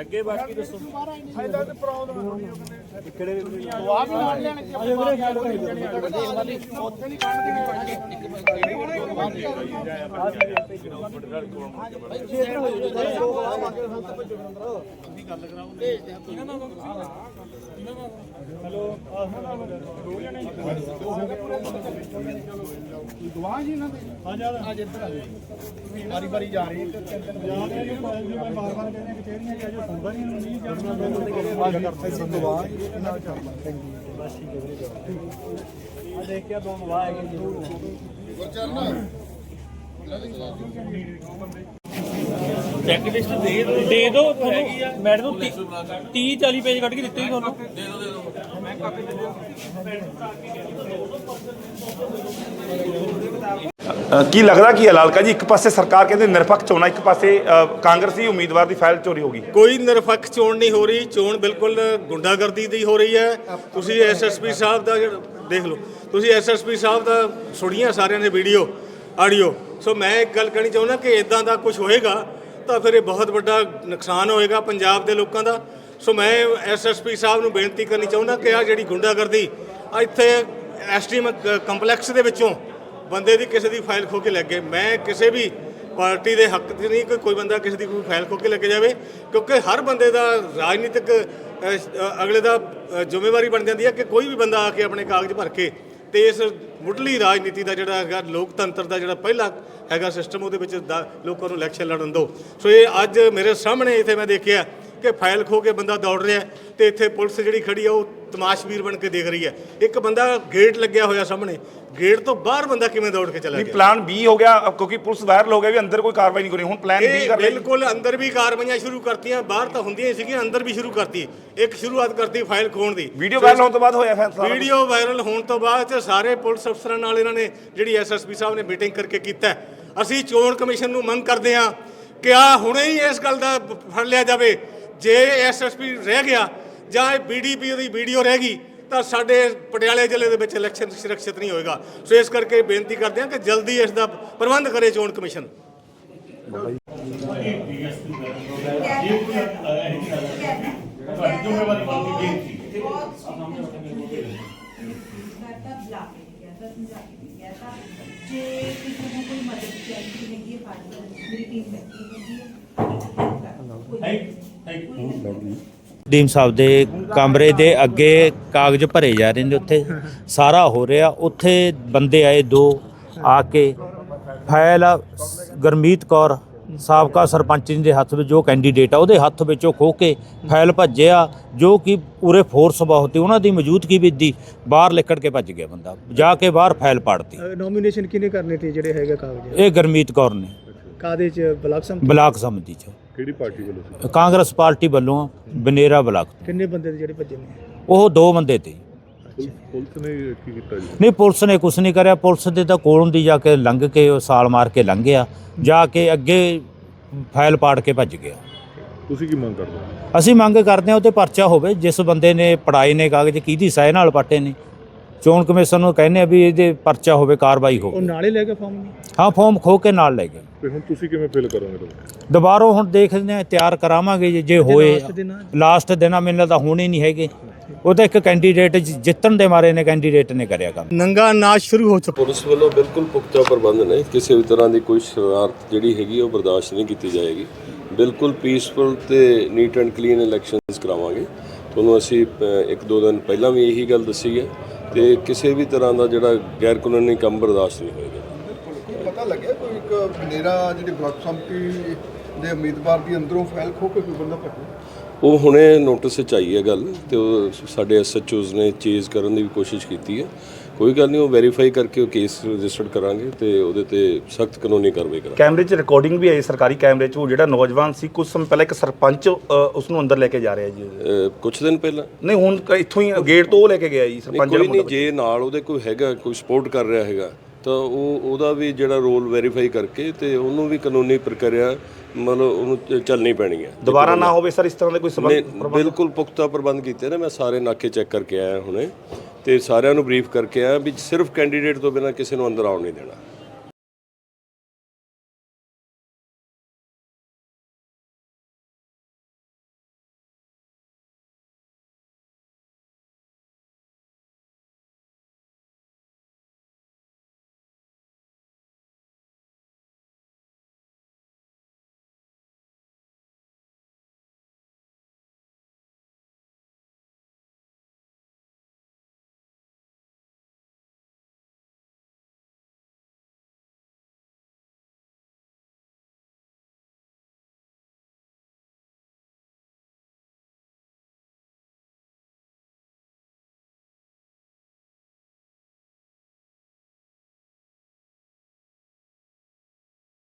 ਅੱਗੇ ਬਾਕੀ ਦੱਸੋ? ਗਵਾਹ ਜੀ ਇਹਨਾਂ ਦੇ ਆ। ਜਾ ਆ। ਇੱਧਰ ਆ ਵਾਰੀ ਵਾਰੀ ਜਾ ਰਹੀ ਤੇ ਤਿੰਨ ਤਿੰਨ ਜਾ ਰਹੇ ਜੀ ਬਾਰ ਬਾਰ ਕਹਿੰਦੇ ਕਚਹਿਰੀਆਂ ਚ ਅਜੇ ਸੁਣਦਾ ਨਹੀਂ ਨਹੀਂ ਜਾਣਾ ਕਰਦੇ ਸੀ ਗਵਾਹ ਇਹਨਾਂ ਵਿੱਚ ਆ ਦੇਖ ਕੇ ਦੋ ਮਵਾ ਹੈਗੇ ਜ਼ਰੂਰ ਚੈੱਕ ਲਿਸਟ ਦੇ ਦਿਓ ਦੇ ਦਿਓ ਹੈਗੀ ਮੈਡਮ ਨੂੰ 30 40 ਪੇਜ ਕੱਢ ਕੇ ਦਿੱਤੇ ਹੀ ਤੁਹਾਨੂੰ। ਦੇ ਦਿਓ ਦੇ ਦਿਓ ਕੀ ਲੱਗਦਾ ਕੀ ਹੈ ਲਾਲਕਾ ਜੀ? ਇੱਕ ਪਾਸੇ ਸਰਕਾਰ ਕਹਿੰਦੇ ਨਿਰਪੱਖ ਚੋਣਾਂ, ਇੱਕ ਪਾਸੇ ਕਾਂਗਰਸੀ ਉਮੀਦਵਾਰ ਦੀ ਫਾਈਲ ਚੋਰੀ ਹੋ ਗਈ। ਕੋਈ ਨਿਰਪੱਖ ਚੋਣ ਨਹੀਂ ਹੋ ਰਹੀ। ਚੋਣ ਬਿਲਕੁਲ ਗੁੰਡਾਗਰਦੀ ਦੀ ਹੋ ਰਹੀ ਹੈ। ਤੁਸੀਂ ਐਸਐਸਪੀ ਸਾਹਿਬ ਦਾ ਦੇਖ ਲਓ। ਤੁਸੀਂ ਐਸਐਸਪੀ ਸਾਹਿਬ ਦਾ ਸੁਣੀਆਂ ਸਾਰਿਆਂ ਨੇ ਵੀਡੀਓ ਆਡੀਓ ਸੋ ਮੈਂ ਇੱਕ ਗੱਲ ਕਹਿਣੀ ਚਾਹੁੰਦਾ ਕਿ ਇਦਾਂ ਦਾ ਕੁਝ ਹੋਏਗਾ ਤਾਂ ਫਿਰ ਇਹ ਬਹੁਤ ਵੱਡਾ ਨੁਕਸਾਨ ਹੋਏਗਾ ਪੰਜਾਬ ਦੇ ਲੋਕਾਂ ਦਾ। ਸੋ ਮੈਂ ਐਸਐਸਪੀ ਸਾਹਿਬ ਨੂੰ ਬੇਨਤੀ ਕਰਨੀ ਚਾਹੁੰਦਾ ਕਿ ਆ ਜਿਹੜੀ ਗੁੰਡਾਗਰਦੀ ਆ ਇੱਥੇ ਐਸਟੀਐਮ ਕੰਪਲੈਕਸ ਦੇ ਵਿੱਚੋਂ ਬੰਦੇ ਦੀ ਕਿਸੇ ਦੀ ਫਾਈਲ ਖੋ ਕੇ ਲੈ ਗਏ। ਮੈਂ ਕਿਸੇ ਵੀ ਪਾਰਟੀ ਦੇ ਹੱਕ 'ਚ ਨਹੀਂ ਕਿ ਕੋਈ ਬੰਦਾ ਕਿਸੇ ਦੀ ਕੋਈ ਫਾਈਲ ਖੋ ਕੇ ਲੈ ਕੇ ਜਾਵੇ, ਕਿਉਂਕਿ ਹਰ ਬੰਦੇ ਦਾ ਰਾਜਨੀਤਿਕ ਅਗਲੇ ਦਾ ਜ਼ਿੰਮੇਵਾਰੀ ਬਣ ਜਾਂਦੀ ਹੈ ਕਿ ਕੋਈ ਵੀ ਬੰਦਾ ਆ ਕੇ ਆਪਣੇ ਕਾਗਜ਼ ਭਰ ਕੇ ਤੇ ਇਸ ਮੁੱਢਲੀ ਰਾਜਨੀਤੀ ਦਾ ਜਿਹੜਾ ਹੈਗਾ, ਲੋਕਤੰਤਰ ਦਾ ਜਿਹੜਾ ਪਹਿਲਾ ਹੈਗਾ ਸਿਸਟਮ ਉਹਦੇ ਵਿੱਚ ਦਾ- ਲੋਕਾਂ ਨੂੰ ਇਲੈਕਸ਼ਨ ਲੜਨ ਦਿਓ ਸੋ ਇਹ ਅੱਜ ਮੇਰੇ ਸਾਹਮਣੇ ਇੱਥੇ ਮੈਂ ਦੇਖਿਆ ਕਿ ਫਾਈਲ ਖੋ ਕੇ ਬੰਦਾ ਦੌੜ ਰਿਹਾ ਤੇ ਇੱਥੇ ਪੁਲਿਸ ਜਿਹੜੀ ਖੜੀ ਆ ਉਹ ਤਮਾਸ਼ਬੀਰ ਬਣ ਕੇ ਦੇਖ ਰਹੀ ਹੈ। ਇੱਕ ਬੰਦਾ ਗੇਟ ਲੱਗਿਆ ਹੋਇਆ ਸਾਹਮਣੇ ਗੇਟ ਤੋਂ ਬਾਹਰ ਬੰਦਾ ਕਿਵੇਂ ਦੌੜ ਕੇ ਚਲਾ ਗਿਆ? ਪਲਾਨ B ਹੋ ਗਿਆ ਕਿਉਂਕਿ ਪੁਲਿਸ ਵਾਇਰਲ ਹੋ ਗਿਆ ਵੀ ਅੰਦਰ ਕੋਈ ਕਾਰਵਾਈ ਨਹੀਂ ਕਰੀ ਹੁਣ ਪਲਾਨ B ਕਰ ਲਈ। ਬਿਲਕੁਲ ਅੰਦਰ ਵੀ ਕਾਰਵਾਈਆਂ ਸ਼ੁਰੂ ਕਰਤੀਆਂ ਬਾਹਰ ਤਾਂ ਹੁੰਦੀਆਂ ਸੀਗੀਆਂ ਅੰਦਰ ਵੀ ਸ਼ੁਰੂ ਕਰਤੀ। ਇੱਕ ਸ਼ੁਰੂਆਤ ਕਰਤੀ ਫਾਈਲ ਖੋਣ ਦੀ। ਵੀਡੀਓ ਵਾਇਰਲ ਹੋਣ ਤੋਂ ਬਾਅਦ ਹੋਇਆ ਫੈਸਲਾ ਵੀਡੀਓ ਵਾਇਰਲ ਹੋਣ ਤੋਂ ਬਾਅਦ ਸਾਰੇ ਪੁਲਿਸ ਅਫਸਰਾਂ ਨਾਲ ਇਹਨਾਂ ਨੇ ਜਿਹੜੀ ਐਸਐਸਪੀ ਸਾਹਿਬ ਨੇ ਮੀਟਿੰਗ ਕਰਕੇ ਕੀਤਾ। ਅਸੀਂ ਚੋਣ ਕਮਿਸ਼ਨ ਨੂੰ ਮੰਗ ਕਰਦੇ ਹਾਂ ਕਿ ਆ ਹੁਣੇ ਹੀ ਇਸ ਗੱਲ ਦਾ ਫੜ ਲਿਆ ਜਾਵੇ। ਜੇ ਐਸਐਸਪੀ ਰਹਿ ਗਿਆ ਜਾਂ ਇਹ ਬੀਡੀਪੀ ਦੀ ਵੀਡੀਓ ਰਹਿ ਗਈ, ਤਾਂ ਸਾਡੇ ਪਟਿਆਲੇ ਜ਼ਿਲ੍ਹੇ ਦੇ ਵਿੱਚ ਇਲੈਕਸ਼ਨ ਸੁਰੱਖਿਅਤ ਨਹੀਂ ਹੋਏਗਾ। ਸੋ ਇਸ ਕਰਕੇ ਬੇਨਤੀ ਕਰਦੇ ਹਾਂ ਕਿ ਜਲਦੀ ਇਸ ਦਾ ਪ੍ਰਬੰਧ ਕਰੇ ਚੋਣ ਕਮਿਸ਼ਨ। ਜੇ ਕਿਸੇ ਨੂੰ ਕੋਈ ਮਦਦ ਚਾਹੀਦੀ ਹੈਗੀ ਹੈ ਪਾਰਟੀ ਮੇਰੀ ਟੀਮ ਬੈਠੀ ਹੈਗੀ ਹੈ ਡੀਮ ਸਾਹਿਬ ਦੇ ਕਮਰੇ ਦੇ ਅੱਗੇ ਕਾਗਜ਼ ਭਰੇ ਜਾ ਰਹੇ ਨੇ ਉੱਥੇ। ਸਾਰਾ ਹੋ ਰਿਹਾ। ਉੱਥੇ ਬੰਦੇ ਆਏ ਦੋ ਆ ਕੇ। ਫਾਈਲ ਗਰਮੀਤ ਕੌਰ ਸਾਬਕਾ ਸਰਪੰਚ ਜੀ ਦੇ ਹੱਥ ਵਿੱਚ ਜੋ ਕੈਂਡੀਡੇਟ ਆ ਉਹਦੇ ਹੱਥ ਵਿੱਚੋਂ ਖੋ ਕੇ ਫਾਈਲ ਭੱਜਿਆ ਜੋ ਕਿ ਪੂਰੇ ਫੋਰਸ ਬਹੁਤ ਉਹਨਾਂ ਦੀ ਮੌਜੂਦਗੀ ਵਿੱਚ ਦੀ ਬਾਹਰ ਲਿਕੜ ਕੇ ਭੱਜ ਗਿਆ ਬੰਦਾ। ਜਾ ਕੇ ਬਾਹਰ ਫਾਈਲ ਪਾੜਤੀ। ਨੋਮੀਨੇਸ਼ਨ ਕਿਹਨੇ ਕਰਨੇ ਤੇ ਜਿਹੜੇ ਹੈਗੇ ਕਾਗਜ਼? ਇਹ ਗਰਮੀਤ ਕੌਰ ਨੇ। ਕਾਦੇ ਚ? ਬਲਾਕ ਸਮ ਬਲਾਕ ਸਮਿਤੀ ਚ। ਕਿਹੜੀ ਪਾਰਟੀ ਵੱਲੋਂ ਸੀ? ਕਾਂਗਰਸ ਪਾਰਟੀ ਵੱਲੋਂ ਬਨੇਰਾ ਬਲਾਕ ਤੋਂ। ਕਿੰਨੇ ਬੰਦੇ ਦੇ ਜਿਹੜੇ ਭੱਜੇ ਨੇ? ਉਹ ਦੋ ਬੰਦੇ ਤੇ। ਪੁਲ- ਪੁਲਿਸ ਨੇ ਕੀ ਕੀਤਾ ਜੀ? ਨਹੀਂ ਪੁਲਿਸ ਨੇ ਕੁਝ ਨਹੀਂ ਕਰਿਆ। ਪੁਲਿਸ ਦੇ ਤਾਂ ਕੋਲੋਂ ਦੀ ਜਾ ਕੇ ਲੰਘ ਕੇ ਉਹ ਸਾਲ ਮਾਰ ਕੇ ਲੰਘਿਆ ਜਾ ਕੇ ਅੱਗੇ ਫਾਈਲ ਪਾੜ ਕੇ ਭੱਜ ਗਿਆ। ਤੁਸੀਂ ਕੀ ਮੰਗ ਕਰਦੇ ਹੋ? ਅਸੀਂ ਮੰਗ ਕਰਦੇ ਹਾਂ ਉਹ ਤੇ ਪਰਚਾ ਹੋਵੇ। ਜਿਸ ਬੰਦੇ ਨੇ ਪੜਾਏ ਨੇ ਕਾਗਜ਼ ਕਿਹਦੀ ਸਾਇ ਨਾਲ ਪਾਟੇ ਨੇ। ਚੋਣ ਕਮਿਸ਼ਨ ਨੂੰ ਕਹਿੰਦੇ ਆ ਵੀ ਇਹਦੇ ਪਰਚਾ ਹੋਵੇ ਕਾਰਵਾਈ ਉਹ ਹੋਵੇ ਨਾਲੇ ਲੈ ਕੇ ਫਾਰਮ ਨਹੀਂ ਹਾਂ ਫਾਰਮ ਖੋ ਕੇ ਨਾਲ ਲੈ ਗਏ। ਤੇ ਹੁਣ ਤੁਸੀਂ ਕਿਵੇਂ ਫਿਲ ਕਰੋਗੇ ਦੁਬਾਰੋਂ ਹੁਣ ਦੇਖਦੇ ਹਾਂ ਤਿਆਰ ਕਰਾਵਾਂਗੇ ਜੇ- ਜੇ ਹੋਏ। last ਦਿਨ ਆ? ਲਾਸਟ ਦਿਨਾਂ ਮੈਨੂੰ ਲੱਗਦਾ ਹੋਣੇ ਨਹੀਂ ਹੈਗੇ। ਉਹ ਤਾਂ ਇੱਕ ਕੈਂਡੀਡੇਟ ਜਿੱਤਣ ਦੇ ਮਾਰੇ ਨੇ ਕੈਂਡੀਡੇਟ ਨੇ ਕਰਿਆ ਕੰਮ। ਨੰਗਾ ਨਾਚ ਸ਼ੁਰੂ ਹੋ ਚੁੱਕਾ। ਪੁਲਿਸ ਵੱਲੋਂ ਬਿਲਕੁਲ ਪੁਖਤਾ ਪ੍ਰਬੰਧ ਨੇ ਕਿਸੇ ਵੀ ਤਰ੍ਹਾਂ ਦੀ ਕੋਈ ਸ਼ਰਾਰਤ ਜਿਹੜੀ ਹੈਗੀ ਉਹ ਬਰਦਾਸ਼ਤ ਨਹੀਂ ਕੀਤੀ ਜਾਏਗੀ। ਬਿਲਕੁਲ ਪੀਸਫੁਲ ਤੇ ਨੀਟ ਐਂਡ ਕਲੀਨ ਇਲੈਕਸ਼ਨਸ ਕਰਾਵਾਂਗੇ। ਤੁਹਾਨੂੰ ਅਸੀਂ ਅ, ਇੱਕ ਦੋ ਦਿਨ ਪਹਿਲਾਂ ਵੀ ਇਹੀ ਗੱਲ ਦੱਸੀ ਹੈ ਤੇ ਕਿਸੇ ਵੀ ਤਰ੍ਹਾਂ ਦਾ ਜਿਹੜਾ ਗੈਰ ਕਾਨੂੰਨੀ ਕੰਮ ਬਰਦਾਸ਼ਤ ਨਹੀਂ ਹੋਏਗਾ। ਬਨੇਰਾ ਜਿਹੜੀ ਬਲਾਕ ਸੰਮਤੀ ਦੇ ਉਮੀਦਵਾਰ ਦੀ ਅੰਦਰੋਂ ਫਾਈਲ ਖੋ ਕੇ ਕੋਈ ਬੰਦਾ ਭੱਜਿਆ ਉਹ ਹੁਣੇ ਨੋਟਿਸ ਵਿੱਚ ਆਈ ਹੈ ਗੱਲ ਤੇ ਉਹ ਸਾਡੇ ਐਸਐਚਓਜ਼ ਨੇ ਚੇਜ਼ ਕਰਨ ਦੀ ਵੀ ਕੋਸ਼ਿਸ਼ ਕੀਤੀ ਹੈ। ਕੋਈ ਗੱਲ ਨਹੀਂ ਉਹ ਵੈਰੀਫਾਈ ਕਰਕੇ ਉਹ ਕੇਸ ਰਜਿਸਟਰਡ ਕਰਾਂਗੇ ਤੇ ਉਹਦੇ ਤੇ ਸਖਤ ਕਾਨੂੰਨੀ ਕਾਰਵਾਈ ਕਰਾਂਗੇ। ਕੈਮਰੇ 'ਚ ਰਿਕਾਰਡਿੰਗ ਵੀ ਆਈ ਸਰਕਾਰੀ ਕੈਮਰੇ 'ਚ ਉਹ ਜਿਹੜਾ ਨੌਜਵਾਨ ਸੀ ਕੁਝ ਸਮੇਂ ਪਹਿਲਾਂ ਇੱਕ ਸਰਪੰਚ ਉਸ ਨੂੰ ਅੰਦਰ ਲੈ ਕੇ ਜਾ ਰਿਹਾ ਜੀ ਕੁਛ ਦਿਨ ਪਹਿਲਾਂ? ਨਹੀਂ ਹੁਣ ਇੱਥੋਂ ਹੀ ਗੇਟ ਤੋਂ ਉਹ ਲੈ ਕੇ ਗਿਆ ਜੀ ਸਰਪੰਚ ਕੋਈ ਨਹੀਂ। ਜੇ ਨਾਲ ਉਹਦੇ ਕੋਈ ਹੈਗਾ ਕੋਈ ਸਪੋਰਟ ਕਰ ਰਿਹਾ ਹੈਗਾ ਤਾਂ ਉਹ ਉਹਦਾ ਵੀ ਜਿਹੜਾ ਰੋਲ ਵੈਰੀਫਾਈ ਕਰਕੇ ਤੇ ਉਹਨੂੰ ਵੀ ਕਾਨੂੰਨੀ ਪ੍ਰਕਿਰਿਆ ਮਤਲਬ ਉਹਨੂੰ ਚੱਲਣੀ ਪੈਣੀ ਹੈ। ਦੁਬਾਰਾ ਨਾ ਹੋਵੇ ਸਰ ਇਸ ਤਰ੍ਹਾਂ ਦੇ ਕੋਈ ਸਬੰਧ ਬਿਲਕੁਲ ਪੁਖਤਾ ਪ੍ਰਬੰਧ ਕੀਤੇ ਨੇ ਮੈਂ ਸਾਰੇ ਨਾਕੇ ਚੈੱਕ ਕਰਕੇ ਆਇਆ ਹੁਣੇ ਤੇ ਸਾਰਿਆਂ ਨੂੰ ਬਰੀਫ ਕਰਕੇ ਆ ਵੀ ਸਿਰਫ ਕੈਂਡੀਡੇਟ ਤੋਂ ਬਿਨਾਂ ਕਿਸੇ ਨੂੰ ਅੰਦਰ ਆਉਣ ਨਹੀਂ ਦੇਣਾ।